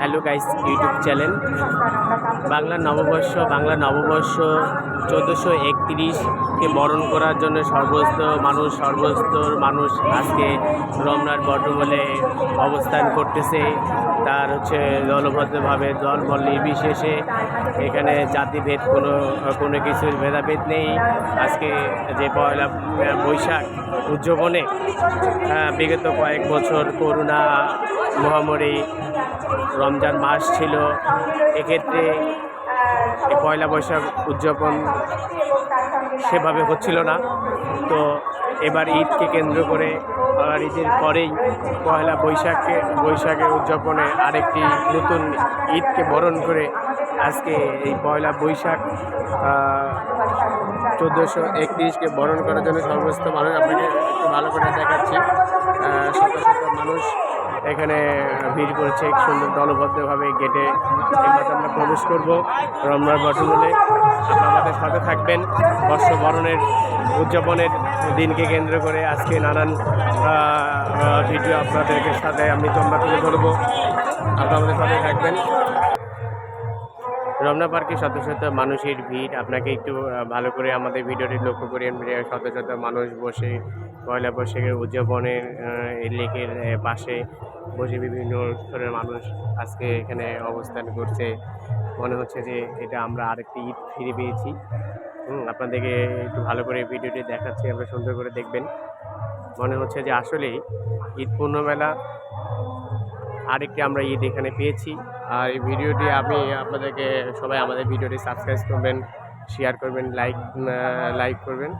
Hello guys, YouTube channel. Bangla নববর্ষ বাংলা নববর্ষ চোদ্দোশো একত্রিশকে বরণ করার জন্য সর্বস্ত মানুষ, সর্বস্তর মানুষ আজকে রমনার বটমলে অবস্থান করতেছে। তার হচ্ছে দলবদ্ধভাবে দল বল নির্বিশেষে এখানে জাতিভেদ কোনো কোনো কিছুর ভেদাভেদ নেই। আজকে যে পয়লা বৈশাখ উদযাপনে বিগত কয়েক বছর করোনা মহামারী রমজান মাস ছিল, এক্ষেত্রে পয়লা বৈশাখ উদযাপন সেভাবে হচ্ছিল না। তো এবার ঈদকে কেন্দ্র করে আর ঈদের পরেই পয়লা বৈশাখকে, বৈশাখের উদযাপনে আরেকটি নতুন ঈদকে বরণ করে আজকে এই পয়লা বৈশাখ চোদ্দোশো একত্রিশকে বরণ করার জন্য সমস্ত মানুষ আপনাকে ভালো করে দেখাচ্ছি। শত শত মানুষ এখানে ভিড় করেছে সুন্দর দলবদ্ধভাবে গেটে। আমরা প্রবেশ করব রমনার বটমূলে আপনারা আমাদের সাথে থাকবেন। বর্ষবরণের উদযাপনের দিনকে কেন্দ্র করে আজকে নানান ভিডিও আপনাদের সাথে আমি তোমরা তুলে ধরবো। আপনারা আমাদের সাথে থাকবেন। রমনা পার্কে শত শত মানুষের ভিড়। আপনাকে একটু ভালো করে আমাদের ভিডিওটি লক্ষ্য করেন যে শত শত মানুষ বসে, পয়লা বৈশাখের উদযাপনের লেকের পাশে বসে বিভিন্ন স্তরের মানুষ আজকে এখানে অবস্থান করছে। মনে হচ্ছে যে এটা আমরা আরেকটি ঈদ ফিরে পেয়েছি। আপনাদেরকে একটু ভালো করে ভিডিওটি দেখাচ্ছি আমরা সুন্দর করে দেখবেন। মনে হচ্ছে যে আসলেই ঈদ পূর্ণমেলা আরেকটি আমরা ঈদ এখানে পেয়েছি। আর এই ভিডিওটি আমি আপনাদেরকে, সবাই আমাদের ভিডিওটি সাবস্ক্রাইব করবেন শেয়ার করবেন লাইক লাইক করবেন।